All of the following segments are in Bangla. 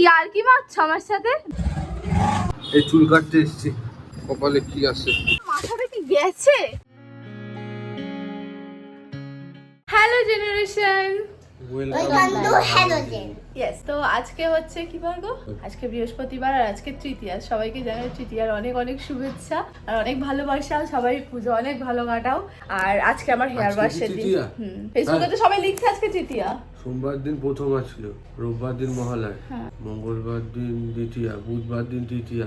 ইয়ার কি মারছো আমার সাথে? এই চুল কাটতে এসেছি। কপালে কি আছে? মাথাটা কি গেছে? হ্যালো জেনারেশন ইয়েস তো আজকে হচ্ছে কি গো আজকে বৃহস্পতিবার আর আজকে তৃতীয়া। সবাইকে জানাই তৃতীয়ার অনেক অনেক শুভেচ্ছা আর অনেক ভালোবাসা সবাই পুজো অনেক ভালো কাটাও। আর আজকে আমার হেয়ার ওয়াশের দিন। হুম ফেসবুকে তো সবাই লিখছে আজকে তৃতীয়া। সোমবার দিন প্রথম ছিল রোববার দিন মহালয় হ্যাঁ। মঙ্গলবার দিন দ্বিতীয়া বুধবার দিন তৃতীয়া।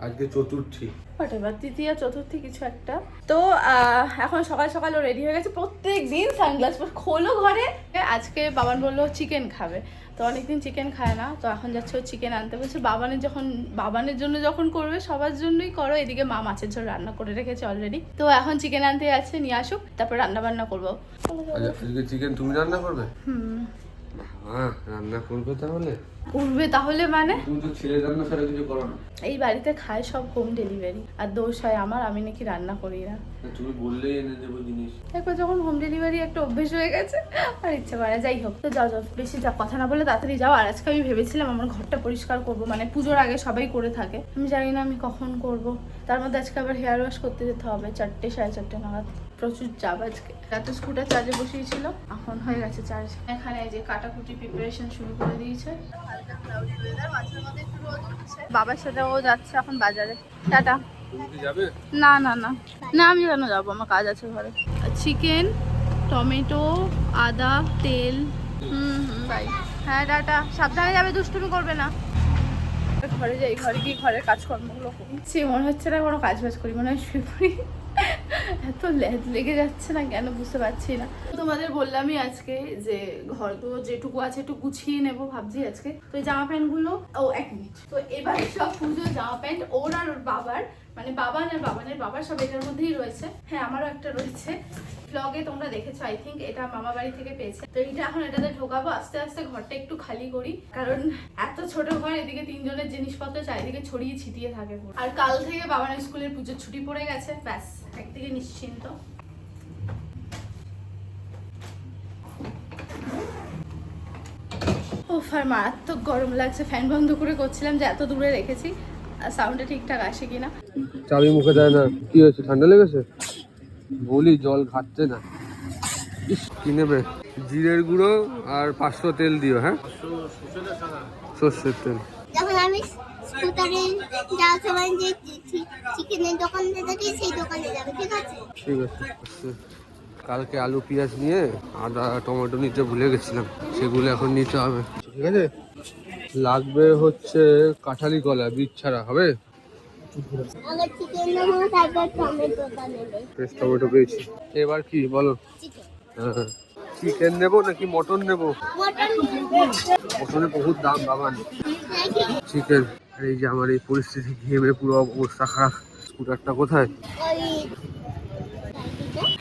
আজকে- চতুর্থী। হোয়াটেভার তৃতীয়া চতুর্থী কিছু একটা। তো আহ, এখন সকাল সকাল ও রেডি হয়ে গেছে। প্রত্যেক দিন সানগ্লাস খোলো ঘরে। আজকে বাবান বলল চিকেন খাবে। তো অনেকদিন চিকেন খায় না তো এখন যাচ্ছে ও চিকেন আনতে। বলছে বাবানের যখন বাবানের জন্য যখন করবে সবার জন্যই করো। এদিকে মা মাছের ঝোল রান্না করে রেখেছে অলরেডি তো এখন চিকেন আনতে যাচ্ছে নিয়ে আসুক তারপর রান্না বান্না করব। আচ্ছা চিকেন তুমি রান্না করবে? হুম। হ্যাঁ রান্না করবে তাহলে? করবে তাহলে মানে? তুমি তো ছেলে রান্না ছাড়া কিছু করো না। এই বাড়িতে খায় সব হোম ডেলিভারি আর দোষ হয় আমার আমি নাকি রান্না করি না। তুমি বললেই এনে দেবো জিনিস। একবার যখন হোম ডেলিভারি একটা অভ্যেস হয়ে গেছে আর ইচ্ছে করে যাই হোক। তো যাও যাও বেশি যা কথা না বলে তাড়াতাড়ি যাও। আর আজকে আমি ভেবেছিলাম আমার ঘরটা পরিষ্কার করব মানে পুজোর আগে সবাই করে থাকে। আমি জানি না আমি কখন করব। তার মধ্যে আজকে আবার হেয়ার ওয়াশ করতে যেতে হবে চারটে সাড়ে চারটে নাগাদ। প্রচুর চাপ আজকে। রাতে স্কুটার চার্জে বসিয়েছিল এখন হয়ে গেছে চার্জ এখানে এই যে কাটাকুটি প্রিপারেশন শুরু করে দিয়েছে। বাবার সাথে ও যাচ্ছে এখন বাজারে। টাটা। না না না। না আমি কেন যাব? আমার কাজ আছে ঘরে। চিকেন টমেটো আদা তেল। হুম হুম বাই হ্যাঁ টাটা। সাবধানে যাবে দুষ্টুমি করবে না। ঘরে যাই, ঘরে গিয়ে ঘরের কাজকর্মগুলো করছি মনে হচ্ছে না কোনো কাজ বাজ করি, মনে হয় শুয়ে পড়ি। এত লেজ লেগে যাচ্ছে না কেন বুঝতে পারছি না। তোমাদের বললামই আজকে যে ঘর তো যেটুকু আছে একটু গুছিয়ে নেব ভাবছি আজকে। তো জামা প্যান্টগুলো, ও, এক মিনিট। তো এবার সব পুজো জামা প্যান্ট ওর আর ওর বাবার মানে বাবান আর বাবানের বাবার সব এটার মধ্যেই রয়েছে। হ্যাঁ আমারও একটা রয়েছে। ব্লগে তোমরা দেখেছ আই থিঙ্ক এটা মামা বাড়ি থেকে পেয়েছে। তো এটা এখন এটাতে ঢোকাবো, আস্তে আস্তে ঘরটা একটু খালি করি। কারণ এত ছোট ঘর, এদিকে তিনজনের জিনিসপত্র চারিদিকে ছড়িয়ে ছিটিয়ে থাকে আর কাল থেকে বাবানের স্কুলের পুজোর ছুটি পড়ে গেছে। ব্যাস, একদিকে নিশ্চিন্ত। ও আর মারাত্মক গরম লাগছে। ফ্যান বন্ধ করে করছিলাম যে এত দূরে রেখেছি। সাউন্ডটা ঠিকঠাক আসে কিনা। চাবি মুখে দেয় না। কি হয়েছে? ঠান্ডা লেগেছে? বলি জল ঘাটছে না। ইস কি নেবে? জিরের গুঁড়ো আর পাঁচশো তেল দিও হ্যাঁ? সর্ষের তেল। যখন আমি স্কুটারে যাওয়ার সময় যে চিকেনের দোকান দেখি সেই দোকানে যাবে ঠিক আছে? ঠিক আছে। কালকে আলু পেঁয়াজ নিয়ে আদা টমেটো নিতে ভুলে গেছিলাম। সেগুলো এখন নিতে হবে। ঠিক আছে? লাগবে হচ্ছে কাঁঠালি কলা বীজ ছাড়া হবে? টমেটো পেয়েছি। এবার কি বলো? চিকেন। নেব নাকি মটন নেব? মটনের বহুত দাম বাবা নাকি চিকেন। এই যে আমার এই পরিস্থিতি ঘেমে পুরো অবস্থা খারাপ। স্কুটারটা কোথায়?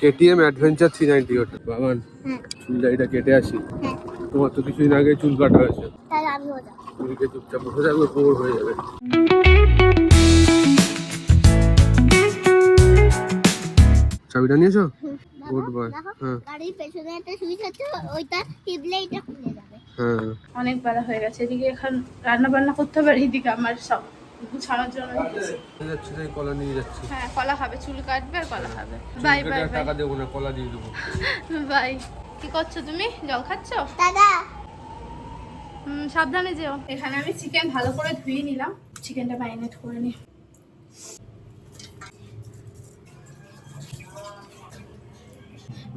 কেটিএম অ্যাডভেঞ্চার থ্রি নাইনটি ওটা। বাবান হ্যাঁ। চুল দাড়িটা কেটে আসি। হ্যাঁ। তোমার তো কিছুদিন আগে চুল কাটা হয়েছে। চুলকে চুপচাপ বসে থাকবে বোর হয়ে যাবে। চাবিটা নিয়েছো? গুড বয় হ্যাঁ। গাড়ির পেছনে একটা সুইচ আছে ওইটা টিপলে এটা খুলে যাবে। হ্যাঁ। অনেক বেলা হয়ে গেছে এদিকে এখন রান্না বান্না করতে হবে এদিকে আমার সব গুছানোর জন্য যাচ্ছি তাই কলা নিয়ে যাচ্ছি। হ্যাঁ কলা খাবে চুল কাটবে আর কলা খাবে। Bye bye. টাকা দেবো না কলা দিয়ে দেবো। বাই। কি করছ তুমি? জল খাচ্ছ? দাদা সাবধানে যেও। এখানে আমি চিকেন ভালো করে ধুয়ে নিলাম। চিকেনটা ম্যারিনেট করে নিই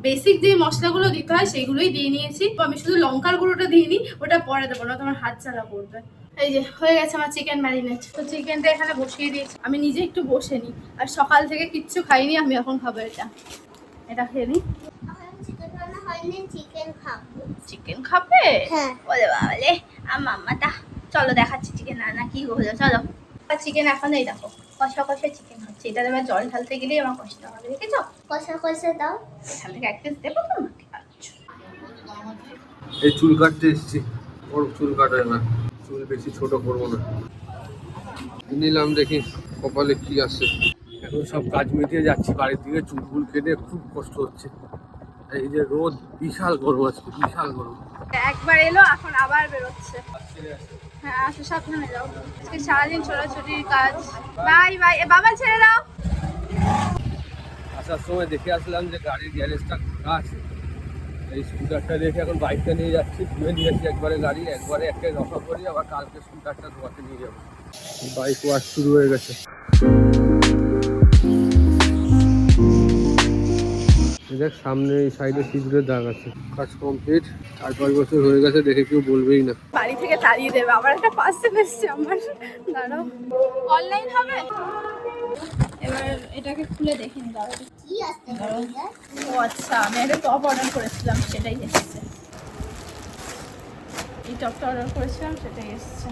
বেসিক যে মশলাগুলো দিতে হয়, সেগুলোই দিয়ে নিয়েছি। আমি শুধু লঙ্কার গুঁড়োটা দিইনি ওটা পরে দেবো, না তোমার হাত চালা করবে। এই যে, হয়ে গেছে আমার চিকেন ম্যারিনেট তো চিকেনটা এখানে বসিয়ে দিয়েছি। আমি নিজে একটু বসে নিই আর সকাল থেকে কিচ্ছু খাইনি, আমি এখন খাব এটা। এটা খেয়ে নিই চিকেন খাব চিকেন খাবে হ্যাঁ। বলে বাবালে আর মাম্মাটা চলো দেখাচ্ছি চিকেন রান্না কি হলো চলো। চিকেন এখন এই দেখো কষা কষা চিকেন হচ্ছে এটা এবার জল ঢালতে গেলেই আমার কষ্ট হবে দেখেছ? কষা কষা দাও। এখান থেকে এক পিস দেবো তোমাকে আচ্ছা। এই চুল কাটতে এসেছি। ওর চুল কাটো এবার চুল বেশি ছোট করব না। নিলাম দেখি কপালে কি আছে এখন সব কাজ মিটিয়ে যাচ্ছি বাড়ির দিকে চুল ফুল কেটে খুব কষ্ট হচ্ছে। এই যে রোদ বিশাল গরম আজকে বিশাল গরম। একবার এলো এখন আবার বেরোচ্ছে। হ্যাঁ আসো সাবধানে যাও। আজকে সারাদিন ছোটাছুটির কাজ। Bye bye. এ বাবা ছেড়ে দাও। আসার সময় দেখে আসলাম যে গাড়ির গ্যারেজটা আছে। এই স্কুটারটা দেখে এখন বাইকটা নিয়ে যাচ্ছি। ধুয়ে নিয়ে যাচ্ছি একবারে গাড়ি একবারে একটা রফা করি আবার কালকে স্কুটারটা ধোয়াতে নিয়ে যাব। বাইক ওয়াশ শুরু হয়ে গেছে। দেখ, সামনে এই সাইডে সিঁদুরের দাগ আছে। কাজ কমপ্লিট চার পাঁচ বছর হয়ে গেছে, দেখে কেউ বলবেই না। বাড়ি থেকে তাড়িয়ে দেবে আবার একটা পার্সেল এসছে আমার। দাঁড়াও। অনলাইন হবে? এবার এটাকে খুলে দেখি দাঁড়াও। কি ও আচ্ছা আমি একটা টপ অর্ডার করেছিলাম, সেটাই এসেছে। এই টপটা অর্ডার করেছিলাম, সেটাই এসেছে।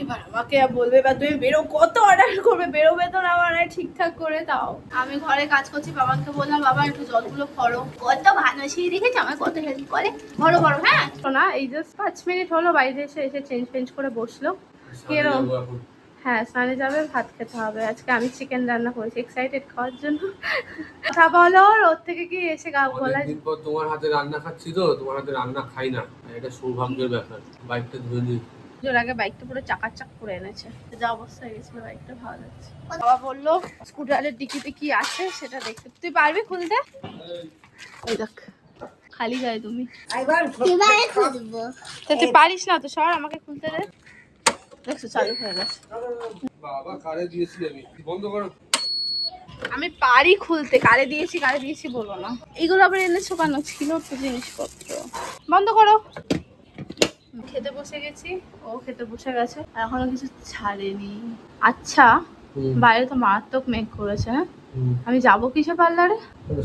এবার আমাকে বলবে এবার তুমি বেরো কত অর্ডার করবে? বেরোবে তো না মানে ঠিকঠাক করে তাও। আমি ঘরে কাজ করছি বাবাকে বললাম বাবা একটু জলগুলো ভরো। কত ভালো সেই দেখেছি? আমার কত হেল্প করে। ভরো ভরো হ্যাঁ? শোনা এই জাস্ট পাঁচ মিনিট হলো বাড়িতে এসে এসে চেঞ্জ ফেঞ্জ করে বসল। কিরম? হ্যাঁ স্নানে যাবে ভাত খেতে হবে। আজকে আমি চিকেন রান্না করেছি এক্সাইটেড খাওয়ার জন্য। কথা বলো রোদ থেকে কি এসে গা গলা তোমার হাতে রান্না খাচ্ছি তো তোমার হাতে রান্না খাই না। এটা সৌভাগ্যের ব্যাপার। বাইকটা ধুয়ে নিই পুজোর আগে বাইকটা পুরো চাকাচাক করে এনেছে। যা অবস্থা হয়ে গেছিল বাইকটা ভালো লাগছে। বাবা বলল স্কুটারের ডিকিতে কি আছে সেটা দেখতে। তুই পারবি খুলতে? ওই দেখ খালি যায় তুমি। তা তুই পারিস না তো সর আমাকে খুলতে দে। দেখছ চালু হয়ে গেছে। বাবা কারে দিয়েছি আমি? বন্ধ করো। আমি পারি খুলতে কারে দিয়েছি কারে দিয়েছি বলো না। এগুলো আবার এনেছো কেন? ছিল তো জিনিসপত্র। বন্ধ করো। খেতে বসে গেছি ও খেতে বসে গেছে এখনও কিছু ছাড়েনি। আচ্ছা বাইরে তো মারাত্মক মেঘ করেছে হ্যাঁ? আমি যাব কিসে পার্লারে?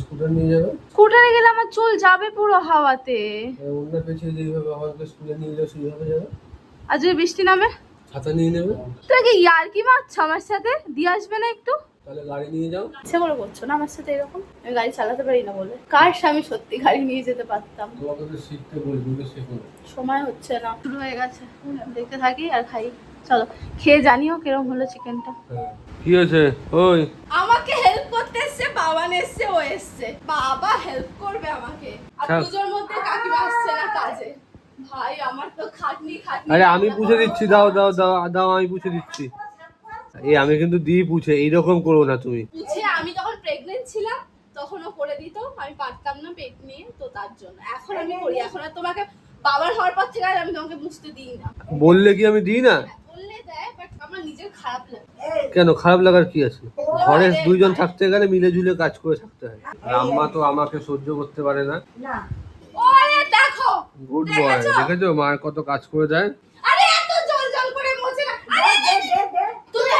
স্কুটার নিয়ে যাবে? স্কুটারে গেলে আমার চুল যাবে পুরো হাওয়াতে। অন্য যেভাবে আমাকে স্কুলে নিয়ে যাবে সেইভাবে যাবে আর যদি বৃষ্টি নামে? ছাতা নিয়ে নেবে? তুই কি ইয়ার কি মারছো আমার সাথে? দিয়ে আসবে না একটু? তাহলে গাড়ি নিয়ে যাও। ইচ্ছে করে করছ না আমার সাথে এরকম? আমি গাড়ি চালাতে পারি না বলে। কার আমি সত্যি গাড়ি নিয়ে যেতে পারতাম? তোমাকে তো শিখতে বলি তুমি শেখো সময় হচ্ছে না। শুরু হয়ে গেছে। দেখতে থাকি আর খাই। চলো খেয়ে জানিও কীরকম হলো চিকেনটা হ্যাঁ। কি হয়েছে? ওই। আমাকে হেল্প করতে এসছে বাবা এসছে ও এসছে। বাবা হেল্প করবে আমাকে। আর। পুজোর মধ্যে কাকিমা আসছে না কাজে। ভাই আমার তো খাটনি খাটনি আরে আমি পুষে দিচ্ছি দাও দাও দাও দাও আমি বুঝে দিচ্ছি। এই আমি কিন্তু দিই পুছে এইরকম করো না তুমি। আমি যখন প্রেগনেন্ট ছিলাম তখনও করে দিত আমি পারতাম না পেট নিয়ে তো তার জন্য। এখন আমি করি এখন আর তোমাকে বাবার হওয়ার পর থেকে আর আমি তোমাকে বুঝতে দিই না। বললে কি আমি দিই না? বললে দেয় বাট আমার নিজের খারাপ লাগে। কেন খারাপ লাগার কি আছে? ঘরে দুইজন থাকতে গেলে মিলে ঝুলে কাজ করে থাকতে হয়। আম্মা তো আমাকে সহ্য করতে পারে না। গুড বয় দেখেছ? মা কত কাজ করে দেয় আরে এত জল জল করে মোছে না আরে তুমি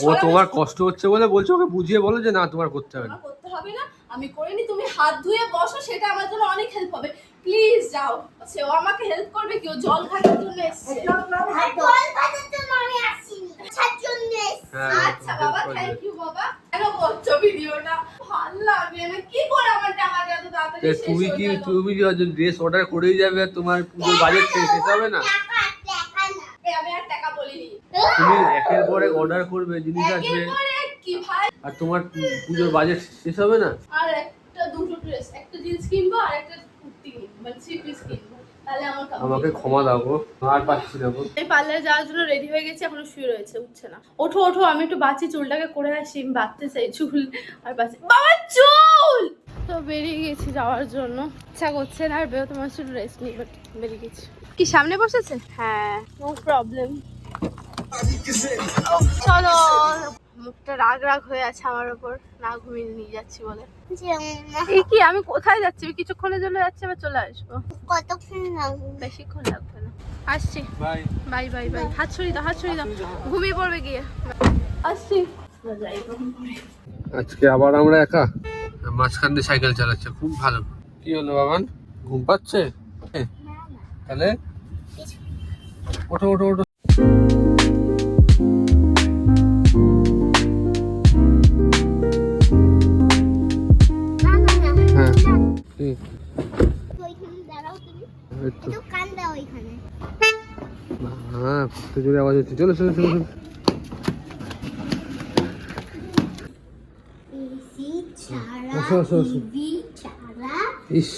ও তোমার কষ্ট হচ্ছে বলে বলছো ওকে বুঝিয়ে বলো যে না তোমার করতে হবে না। করতে হবে না আমি করিনি তুমি হাত ধুয়ে বসো সেটা আমার জন্য অনেক হেল্প হবে। প্লিজ যাও। সে ও আমাকে হেল্প করবে কি ও জল ঘাটার জন্য এসেছে। জল ভাজার জন্য আমি আসিনি আসার জন্য হ্যাঁ আচ্ছা বাবা থ্যাংক ইউ বাবা। কেন করছ ভিডিওটা? ভালো লাগে না কি করে আমার টাকা এত তাড়াতাড়ি তুমি কি তুমি যদি ড্রেস অর্ডার করেই যাবে আর তোমার পুজোর বাজেট শেষ হবে না টাকা টাকা না এ, আমি আর টাকা বলিনি তুমি একের পরে অর্ডার করবে জিনিস আসবে। আর তোমার পুজোর বাজেট শেষ হবে না? আর একটা দুটো ড্রেস একটা জিন্স কিনবো আর একটা কুর্তি কিনবো মানে থ্রি পিস কিনবো। তাহলে আমার complete আমাকে ক্ষমা দাও গো আর পাচ্ছি না গো। আমি পার্লারে যাওয়ার জন্য রেডি হয়ে গেছি এখনও শুয়ে রয়েছে উঠছে না। ওঠো ওঠো আমি একটু বাঁচি চুলটাকে করে আসি আমি বাঁধতে চাই চুল আর বাঁচি। বাবা চুল! তো বেরিয়ে গেছি যাওয়ার জন্য। ইচ্ছা করছে না আর বেরোতে তোমার শুধু রেস্ট নিই বাট বেরিয়ে গেছি। কি সামনে বসেছে? হ্যাঁ নো প্রবলেম চলো মুখটা রাগ রাগ হয়ে আছে আমার ওপর। না ঘুমিয়ে নিয়ে যাচ্ছি বলে। এই কি আমি কোথায় যাচ্ছি? আমি কিছুক্ষণের জন্য যাচ্ছি আবার চলে আসব? কতক্ষণ লাগবে? বেশিক্ষণ লাগবে না। আসছি। বাই। Bye bye bye. হাত ছড়ি দাও হাত ছড়ি দাও। ঘুমিয়ে পড়বে গিয়ে। আসছি। আজকে আবার আমরা একা? মাঝখান দিয়ে সাইকেল চালাচ্ছে খুব ভালো। কি হলো বাবান? ঘুম পাচ্ছে? তাহলে? ওঠো ওঠো ওঠো। কত জোরে আওয়াজ হচ্ছে। চলো চলো চলো ইস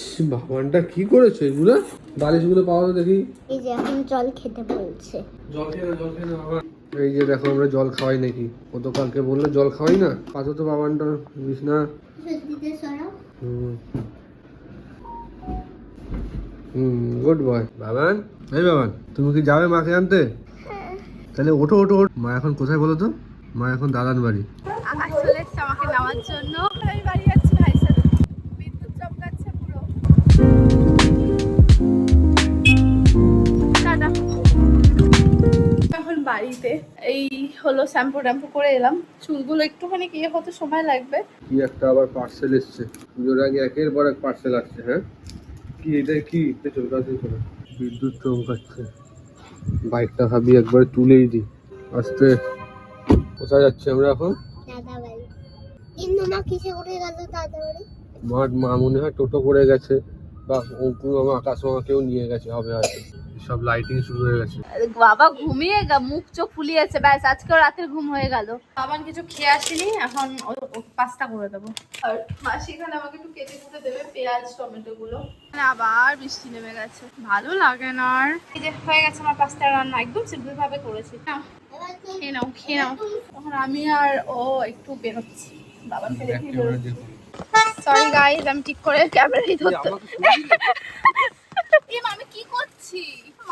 কি করেছে এগুলো? বালিশগুলো পাওয়া তো দেখি। এই যে এখন জল খেতে বলছে। জল খেয়ে জল খেয়ে বাবা এই যে দেখো আমরা জল খাওয়াই নাকি। গতকালকে বলল জল খাওয়াই না। পাশে তো বাবানটা বিছনা হুম গুড বয়। বাবান? এই বাবান তুমি কি যাবে মাকে আনতে? তাহলে ওঠো ওঠো ওঠো। মা এখন কোথায় বলো তো? মা এখন দাদান বাড়ি। চলে আমাকে নেওয়ার জন্য। আমি বাড়ি যাচ্ছি ভাইয়ের বিদ্যুৎ চমকাচ্ছে পুরো। এখন বাড়িতে। এই হলো শ্যাম্পু ট্যাম্পু করে এলাম। চুলগুলো একটুখানি কি হতে সময় লাগবে? কি একটা আবার পার্সেল এসছে। পুজোর আগে একের পর এক পার্সেল আসছে হ্যাঁ? কি এটা কি? চলে কাছে বিদ্যুৎ চমকাচ্ছে। বাইকটা ভাবি একবার তুলেই দিই। আস্তে। কোথায় যাচ্ছি আমরা এখন? দাদা বাড়ি কিন্তু মা কিসে করে গেল দাদা বাড়ি মাঠ মা মনে হয় টোটো করে গেছে। বা অঙ্কুর মামা আকাশ মামাকেও নিয়ে গেছে হবে হয়তো। সব লাইটিং শুরু হয়ে গেছে। বাবা ঘুমিয়ে গা মুখ চোখ ফুলিয়েছে ব্যাস আজকেও রাতের ঘুম হয়ে গেল। বাবান কিছু খেয়ে আসিনি এখন পাস্তা করে দেবো। আর মাসি এখানে আমাকে একটু কেটে কুটে দেবে পেঁয়াজ টমেটো গুলো। মানে আবার বৃষ্টি নেমে গেছে। ভালো লাগে না আর। এই যে হয়ে গেছে আমার পাস্তা রান্না একদম সিম্পল ভাবে করেছি খেয়ে নাও খেয়ে নাও। এখন আমি আর ও একটু বেরোচ্ছি। বাবানকে দেখি বেরোচ্ছি সরি গাইজ আমি ঠিক করে ক্যামেরাই ধরতে আমি কি করছি?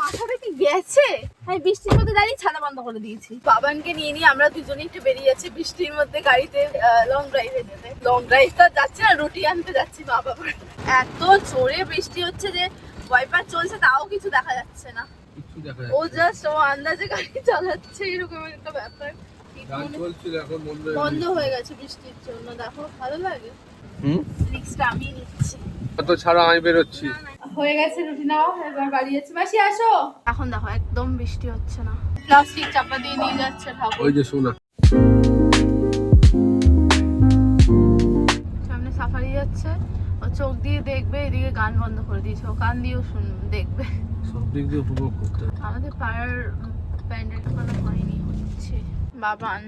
মাথাটা কি গেছে? আমি বৃষ্টির মধ্যে দাঁড়িয়ে ছাতা বন্ধ করে দিয়েছি। বাবানকে নিয়ে নিয়ে আমরা দুজনেই একটু বেরিয়ে যাচ্ছি বৃষ্টির মধ্যে গাড়িতে লং ড্রাইভে যেতে। লং ড্রাইভ তো যাচ্ছি না রুটি আনতে যাচ্ছি মা বাবার এত জোরে বৃষ্টি হচ্ছে যে ওয়াইপার চলছে তাও কিছু দেখা যাচ্ছে না। ও জাস্ট ও আন্দাজে গাড়ি চালাচ্ছে এরকম একটা ব্যাপার। বন্ধ বন্ধ হয়ে গেছে বৃষ্টির জন্য। দেখো ভালো লাগে? হুম? রিক্সটা আমি নিচ্ছি। তো ছাড়া আমি বেরোচ্ছি। হয়ে গেছে রুটি নাও এবার বাড়ি যাচ্ছি। মাসি আসো। এখন দেখো একদম বৃষ্টি হচ্ছে না। প্লাস্টিক চাপা দিয়ে নিয়ে যাচ্ছে ঠাকুর। ওই যে শোনা সামনে সাফারি যাচ্ছে। ও চোখ দিয়ে দেখবে এদিকে গান বন্ধ করে দিয়েছে। ও কান দিয়েও শুন দেখবে। সব দিক দিয়ে উপভোগ করতে আমাদের পাড়ার প্যান্ডেল এখনও হয়নি হচ্ছে। বাবান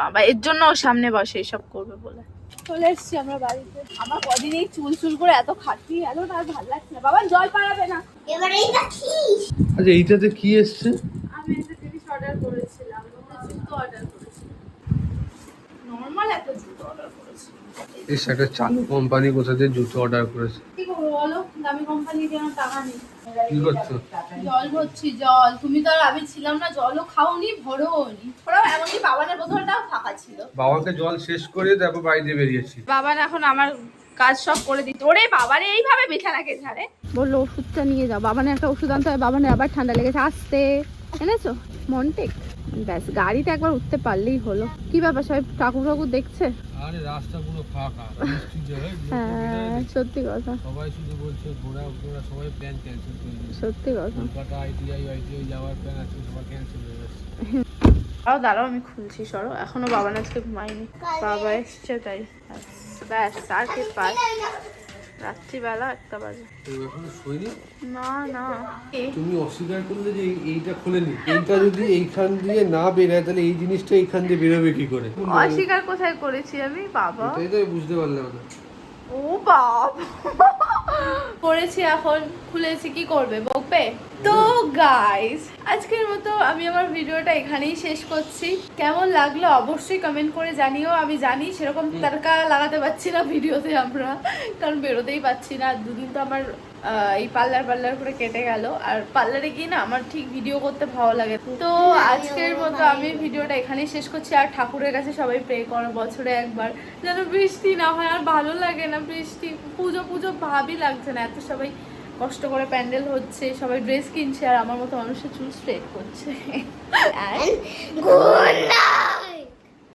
বাবা এর জন্য ও সামনে বসে এসব করবে বলে। চলে এসছি আমরা বাড়িতে। আমার কদিন এই চুল চুল করে এত খাটি এত আর ভালো লাগছে না। বাবা জল পাড়াবে না। এবার এইটা কি? আচ্ছা এইটাতে কি এসছে? আমি একটা জিনিস অর্ডার করেছিলাম। জুতো অর্ডার করেছিলাম। নর্মাল একটা জুতো অর্ডার করেছিলাম। এস একটা চালু কোম্পানি কোথা থেকে জুতো অর্ডার করেছে? কি করব বলো? দামি কোম্পানি কেন টাকা নেই। কি করছ? জল ভরছি জল। তুমি তো আর আমি ছিলাম না জলও খাওনি ভরোনি ওরা এমনকি বাবানের বোতলটাও ফাঁকা ছিল। বাবাকে জল শেষ করে তারপর বাইরে বেরিয়েছি। বাবান এখন আমার কাজ সব করে দিত ওরে বাবারে এইভাবে বিছানাকে ঝাড়ে? বলল ওষুধটা নিয়ে যাও। বাবানের একটা ওষুধ আনতে হবে। বাবানের আবার ঠান্ডা লেগেছে। আসতে। এনেছো? মনটেক ব্যাস গাড়িতে একবার উঠতে পারলেই হলো। কি ব্যাপার সবাই ঠাকুর ঠাকুর দেখছে? আরে রাস্তা পুরো ফাঁকা হ্যাঁ সত্যি কথা। সবাই শুধু বলছে ঘোরা ঘোরা সবাই প্ল্যান ক্যান্সেল করে সত্যি কথা। কলকাতা আইটিআই আইটিআই যাওয়ার প্ল্যান আছে সবাই ক্যান্সেল হয়ে গেছে। তাও দাঁড়াও আমি খুলছি সরো। এখনও বাবা আজকে ঘুমাইনি বাবা এসছে তাই। ব্যাস, ব্যাস আর কি পাই রাত্রিবেলা একটা বাজে। না না। তুমি অস্বীকার করলে যে এই- এইটা খোলেনি। এইটা যদি এইখান দিয়ে না বেরোয় তাহলে এই জিনিসটা এইখান দিয়ে বেরোবে কি করে? অস্বীকার কোথায় করেছি আমি বাবা? এটাই তো বুঝতে পারলাম না। ও বাপ করেছি এখন খুলেছি কি করবে? বকবে তো গাইস আজকের মতো আমি আমার ভিডিওটা এখানেই শেষ করছি। কেমন লাগল অবশ্যই কমেন্ট করে জানিও। আমি জানি সেরকম তারকা লাগাতে পারছি না ভিডিওতে আমরা কারণ বেরোতেই পাচ্ছি না। দুদিন তো আমার এই পার্লার পার্লার করে কেটে গেল। আর পার্লারে গিয়ে না আমার ঠিক ভিডিও করতে ভালো লাগে। তো আজকের মতো আমি ভিডিওটা এখানেই শেষ করছি। আর ঠাকুরের কাছে সবাই প্রে করো বছরে একবার যেন বৃষ্টি না হয়। আর ভালো লাগে না বৃষ্টি। পুজো পুজো ভাবই লাগছে না। এত সবাই কষ্ট করে প্যান্ডেল হচ্ছে সবাই ড্রেস কিনছে আর আমার মতো মানুষের চুল স্ট্রেট করছে।